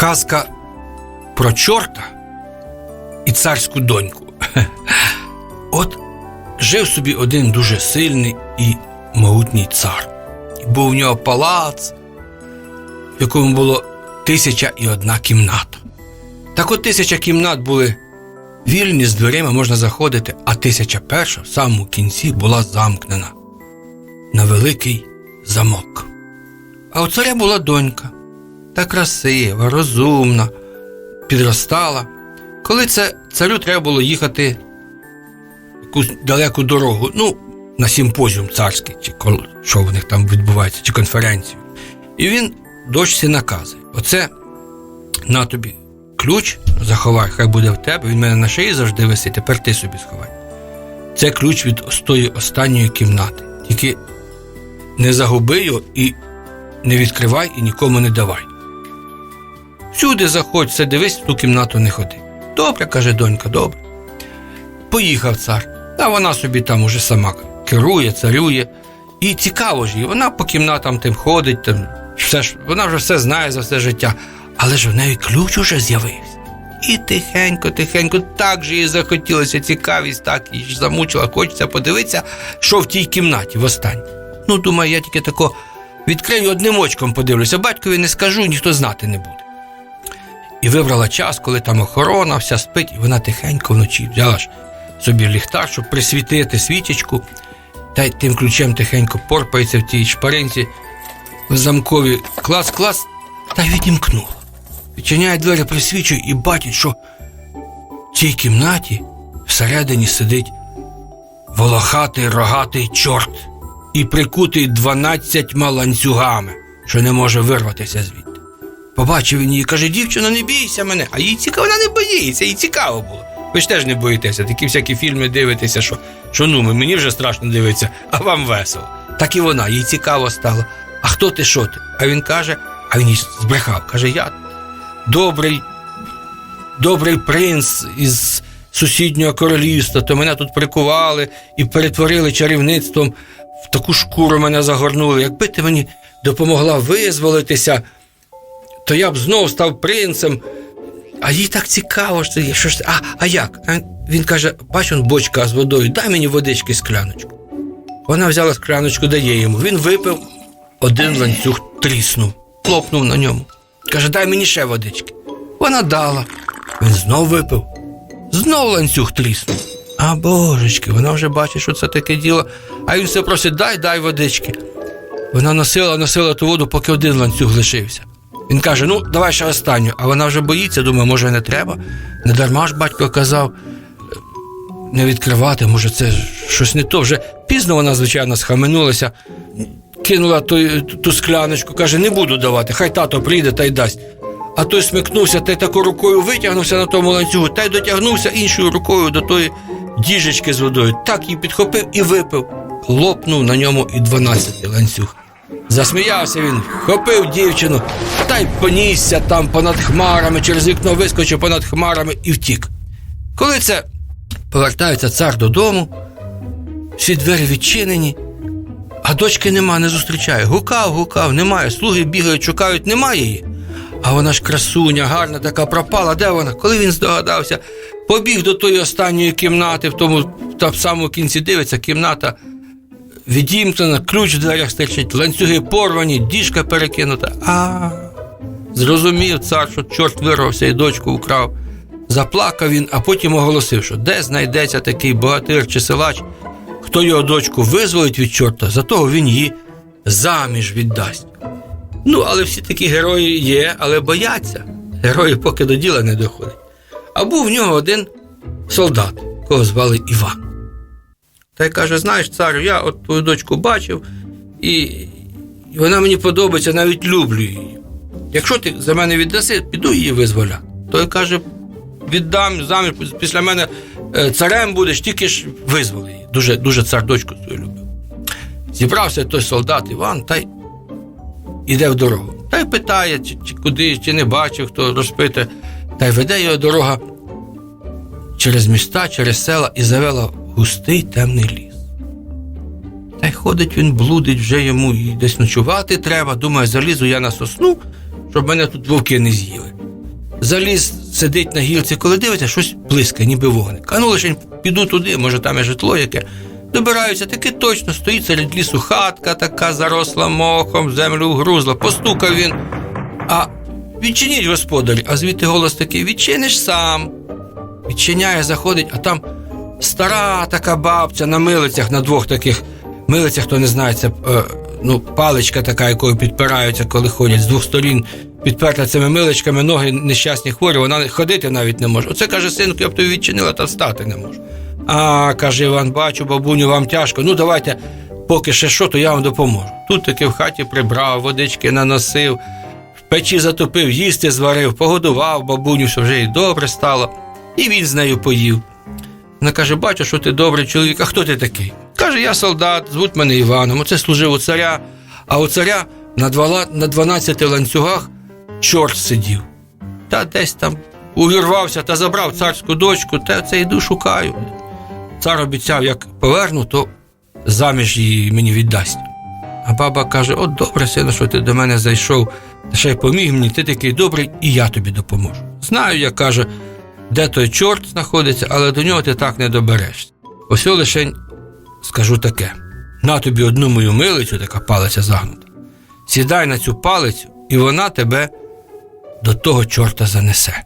Казка про чорта і царську доньку. От жив собі один дуже сильний і могутній цар. Був у нього палац, в якому було тисяча і одна кімната. Так от тисяча кімнат були вільні з дверима можна заходити, а тисяча перша в самому кінці була замкнена на великий замок. А у царя була донька, та красива, розумна, підростала. Коли це царю треба було їхати якусь далеку дорогу, ну, на симпозіум царський, чи що в них там відбувається, чи конференцію. І він дочці наказує: оце на тобі ключ, заховай, хай буде в тебе, він мене на шиї завжди висить, тепер ти собі сховай. Це ключ від тої останньої кімнати. Тільки не загуби його і не відкривай і нікому не давай. Всюди заходь, все дивись, в ту кімнату не ходи. Добре, каже донька, добре. Поїхав цар, а вона собі там уже сама керує, царює. І цікаво ж їй, вона по кімнатам тим ходить, там, все ж, вона вже все знає за все життя, але ж в неї ключ уже з'явився. І тихенько, тихенько, так же їй захотілося, цікавість, так її замучила, хочеться подивитися, що в тій кімнаті востаннє. Ну, думаю, я тільки тако відкрию одним очком подивлюся, батькові не скажу, ніхто знати не буде. І вибрала час, коли там охорона, вся спить, і вона тихенько вночі взяла ж собі ліхтар, щоб присвітити свічечку, та й тим ключем тихенько порпається в тій шпаринці в замкові клас, клас, та й відімкнула. Відчиняє двері, присвічує і бачить, що в цій кімнаті всередині сидить волохатий рогатий чорт і прикутий дванадцятьма ланцюгами, що не може вирватися звідти. Побачив він її, каже, дівчино, не бійся мене, а їй цікаво, вона не боїться, їй цікаво було. Ви ж теж не боїтеся, такі всякі фільми дивитеся, що, що ну, мені вже страшно дивитися, а вам весело. Так і вона, їй цікаво стало. А хто ти, що ти? А він каже, а він їй збрехав, каже, я добрий, добрий принц із сусіднього королівства, то мене тут прикували і перетворили чарівництвом, в таку шкуру мене загорнули. Якби ти мені допомогла визволитися, то я б знов став принцем. А їй так цікаво, що, це- що ж? А, а як? Він каже: бач, он бочка з водою, дай мені водички скляночку. Вона взяла скляночку, дає йому. Він випив, один ланцюг тріснув, хлопнув на ньому. Каже, дай мені ще водички. Вона дала. Він знов випив, знов ланцюг тріснув. А божечки, вона вже бачить, що це таке діло. А він все просить, дай, дай водички. Вона носила, носила ту воду, поки один ланцюг лишився. Він каже: ну, давай ще останню. А вона вже боїться, думає, може, не треба. Не дарма ж батько казав не відкривати, може, це щось не то. Вже пізно вона, звичайно, схаменулася, кинула ту, ту скляночку, каже, не буду давати, хай тато прийде та й дасть. А той смикнувся та й таку рукою витягнувся на тому ланцюгу, та й дотягнувся іншою рукою до тої діжечки з водою. Так її підхопив і випив. Лопнув на ньому і дванадцятий ланцюг. Засміявся він, вхопив дівчину та й понісся там понад хмарами, через вікно вискочив понад хмарами і втік. Коли це повертається цар додому, всі двері відчинені, а дочки нема, не зустрічає. Гукав, гукав, немає. Слуги бігають, шукають, немає її. А вона ж красуня, гарна така пропала. Де вона? Коли він здогадався, побіг до тої останньої кімнати, в тому в самому кінці дивиться, кімната відімкнена, ключ в дверях стирчить, ланцюги порвані, діжка перекинута. А зрозумів цар, що чорт вирвався і дочку украв. Заплакав він, а потім оголосив, що де знайдеться такий богатир чи силач, хто його дочку визволить від чорта, за того він її заміж віддасть. Ну, але всі такі герої є, але бояться. Герої поки до діла не доходять. А був в нього один солдат, кого звали Іван. Та й каже: знаєш, царю, я от твою дочку бачив, і вона мені подобається, навіть люблю її. Якщо ти за мене віддаси, піду її визволяти. Той каже: віддам заміж, після мене е, царем будеш, тільки ж визволи її. Дуже, дуже цар дочку свою любив. Зібрався той солдат Іван та й іде в дорогу. Та й питає, чи, чи куди, чи не бачив, хто розпитує. Та й веде його дорога через міста, через села і завела густий темний ліс. Та й ходить він, блудить, вже йому і десь ночувати треба. Думає, залізу я на сосну, щоб мене тут вовки не з'їли. заліз, сидить на гілці, коли дивиться, щось близьке, ніби вогник. А ну лише піду туди, може там є житло яке. Добираються, таки точно стоїть серед лісу хатка така заросла мохом, землю вгрузла. Постукав він. А відчиніть, господарі, а звідти голос такий: відчиниш сам. Відчиняє, заходить, а там стара така бабця на милицях, на двох таких милицях, хто не знає, це е, ну, паличка така, якою підпираються, коли ходять з двох сторін. Підперта цими миличками, ноги нещасні хворі, вона ходити навіть не може. Оце каже, синку, я б тобі відчинила, та встати не можу. А, каже Іван, бачу, бабуню, вам тяжко. Ну давайте, поки ще що, то я вам допоможу. Тут таки в хаті прибрав, водички наносив, в печі затопив, їсти зварив, погодував бабуню, що вже й добре стало. І він з нею поїв. Вона каже: бачу, що ти добрий чоловік, а хто ти такий? Каже, я солдат, звуть мене Іваном. Оце служив у царя, а у царя на двала- на 12 ланцюгах чорт сидів. Та десь там увірвався та забрав царську дочку, та це йду шукаю. Цар обіцяв, як поверну, то заміж її мені віддасть. А баба каже: От добре, сину, що ти до мене зайшов, ще й поміг мені, ти такий добрий, і я тобі допоможу. Знаю, я каже, де той чорт знаходиться, але до нього ти так не доберешся. Ось лишень скажу таке: на тобі одну мою милицю, така палиця загнута. Сідай на цю палицю, і вона тебе до того чорта занесе.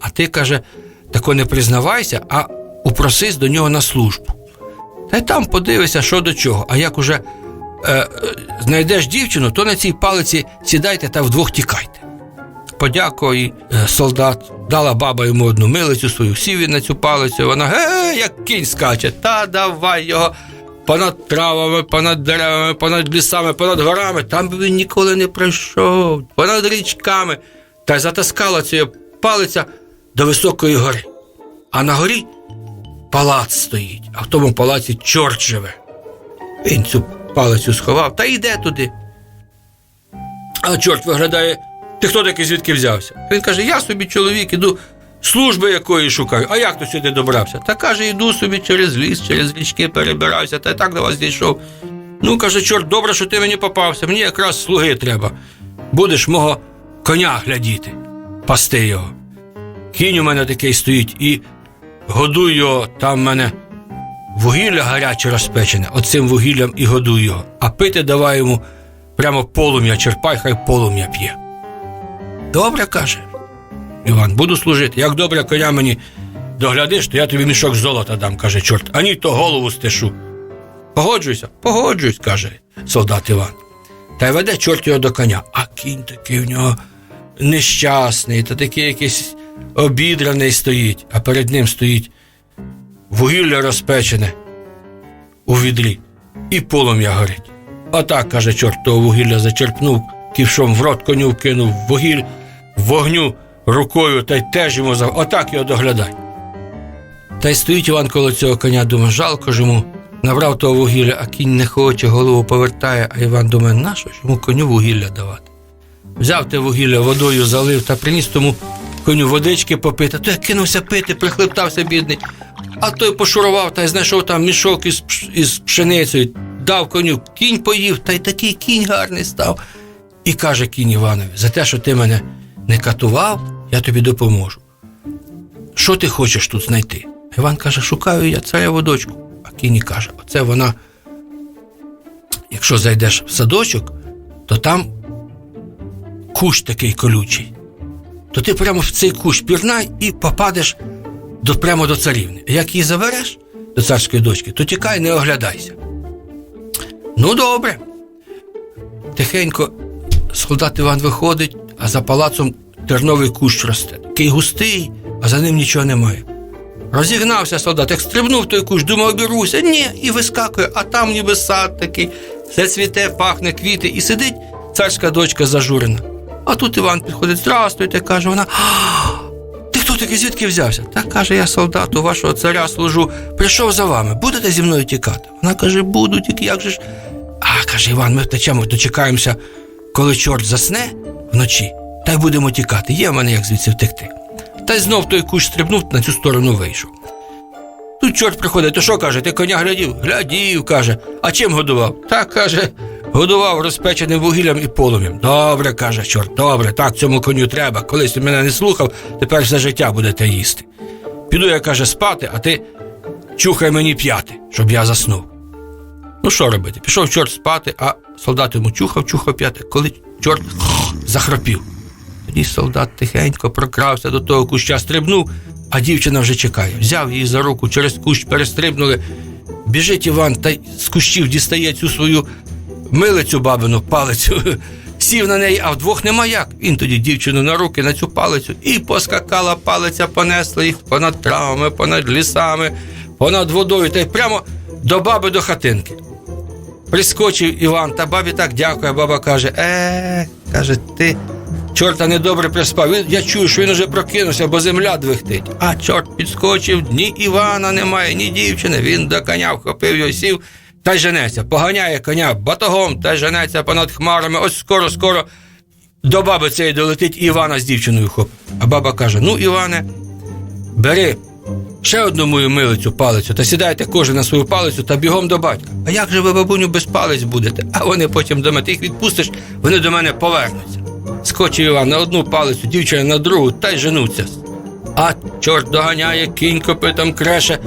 А ти каже, тако не признавайся, а упросись до нього на службу. Та й там подивися, що до чого. А як уже е, е, знайдеш дівчину, то на цій палиці сідайте та вдвох тікайте. Подякував їй е, солдат, дала баба йому одну милицю свою, сів він на цю палицю, вона ге, як кінь скаче, та давай його понад травами, понад деревами, понад лісами, понад горами, там би він ніколи не пройшов, понад річками, та й затаскала ця палиця до високої гори. А на горі палац стоїть, а в тому палаці чорт живе. Він цю палицю сховав та йде туди. А чорт виглядає, ти хто такий звідки взявся? Він каже: Я собі чоловік, іду служби якої шукаю. А як ти сюди добрався? Та каже, йду собі через ліс, через річки перебираюся, та й так до вас дійшов. Ну, каже, чорт, добре, що ти мені попався. Мені якраз слуги треба. Будеш мого коня глядіти, пасти його. Кінь у мене такий стоїть і годуй його, там в мене вугілля гаряче розпечене, оцим вугіллям і годуй його. А пити давай йому прямо полум'я, черпай, хай полум'я п'є. Добре, каже. Іван, буду служити. Як добре коня мені доглядиш, то я тобі мішок золота дам, каже чорт, а ні, то голову стешу. Погоджуйся, погоджуюсь, каже солдат Іван. Та й веде чорт його до коня, а кінь такий в нього нещасний, та такий якийсь обідраний стоїть, а перед ним стоїть вугілля розпечене у відрі, і полум'я горить. Отак, каже, чорт того вугілля зачерпнув, ківшом в рот коню кинув вугіль, вогню рукою та й теж йому за. Отак його доглядай. Та й стоїть Іван коло цього коня, думає, жалко ж йому. Набрав того вугілля, а кінь не хоче, голову повертає, а Іван думає, нащо ж йому коню вугілля давати? Взяв те вугілля, водою залив та приніс тому коню водички попити. Той кинувся пити, прихлептався бідний. А той пошурував та й знайшов там мішок із, із пшеницею, дав коню, кінь поїв, та й такий кінь гарний став. І каже кінь Іванові, за те, що ти мене не катував, я тобі допоможу. Що ти хочеш тут знайти? Іван каже, шукаю я цареву дочку. А кінь каже, оце вона. Якщо зайдеш в садочок, то там кущ такий колючий. То ти прямо в цей кущ пірнай і попадеш до, прямо до царівни. Як її забереш до царської дочки, то тікай, не оглядайся. Ну, добре. Тихенько солдат Іван виходить, а за палацом терновий кущ росте. Такий густий, а за ним нічого немає. Розігнався солдат, як стрибнув той кущ, думав, обіруся. Ні, і вискакує, а там ніби сад такий, все цвіте, пахне квіти, і сидить царська дочка зажурена. А тут Іван підходить, здрастуйте, каже вона. Ти хто такий, звідки взявся? Та каже, я солдат, у вашого царя служу, прийшов за вами, будете зі мною тікати? Вона каже, буду, тільки як же ж. А каже Іван, ми втечемо, дочекаємося, коли чорт засне вночі, та й будемо тікати. Є в мене як звідси втекти. Та й знов той кущ стрибнув на цю сторону вийшов. Тут чорт приходить, то що каже, ти коня глядів? Глядів, каже. А чим годував? Та каже, Годував розпеченим вугіллям і полум'ям. Добре, каже чорт, добре, так цьому коню треба. Колись він мене не слухав, тепер все життя будете їсти. Піду я, каже, спати, а ти чухай мені п'яти, щоб я заснув. Ну що робити? Пішов чорт спати, а солдат йому чухав, чухав п'яти, коли чорт захропів. Тоді солдат тихенько прокрався до того куща, стрибнув, а дівчина вже чекає. Взяв її за руку, через кущ перестрибнули. Біжить Іван та з кущів дістає цю свою милицю бабину палицю. Сів на неї, а вдвох нема як. Він тоді дівчину на руки на цю палицю і поскакала палиця, понесла їх понад травами, понад лісами, понад водою та й прямо до баби до хатинки. Прискочив Іван, та бабі так дякує. Баба каже: Е, каже, ти чорта недобре приспав. Я чую, що він уже прокинувся, бо земля двихтить. А чорт підскочив, ні Івана немає, ні дівчини. Він до коня вхопив його, сів та й женеться. Поганяє коня батогом та й женеться понад хмарами. Ось скоро, скоро до баби цієї долетить і Івана з дівчиною хоп. А баба каже: Ну, Іване, бери ще одну мою милицю палицю, та сідайте кожен на свою палицю та бігом до батька. А як же ви, бабуню, без палець будете? А вони потім до мене, ти їх відпустиш, вони до мене повернуться. Скочив Іван на одну палицю, дівчина на другу, та й женуться. А чорт доганяє, кінь копитом креше.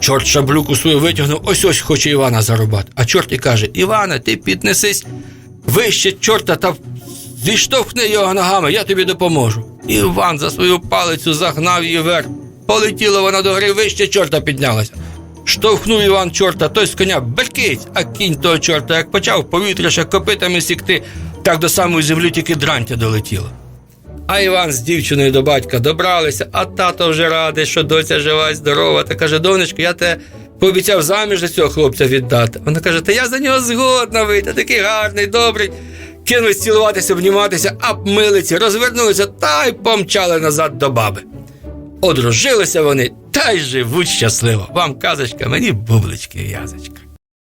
Чорт шаблюку свою витягнув, ось ось хоче Івана зарубати. А чорт і каже: Іване, ти піднесись вище чорта та зіштовхни його ногами, я тобі допоможу. Іван за свою палицю загнав її вверх. Полетіла вона до гори вище чорта піднялася. Штовхнув Іван чорта, той з коня беркить, а кінь того чорта, як почав повітря ще копитами сікти, так до самої землі тільки дрантя долетіло. А Іван з дівчиною до батька добралися, а тато вже радий, що доця жива здорова. Та каже: донечко, я тебе пообіцяв заміж за цього хлопця віддати. Вона каже: Та я за нього згодна вийти, такий гарний, добрий. Кинулись цілуватися, обніматися, а милиці розвернулися та й помчали назад до баби. Одружилися вони та й живуть щасливо. Вам казочка, мені бублички в'язочка.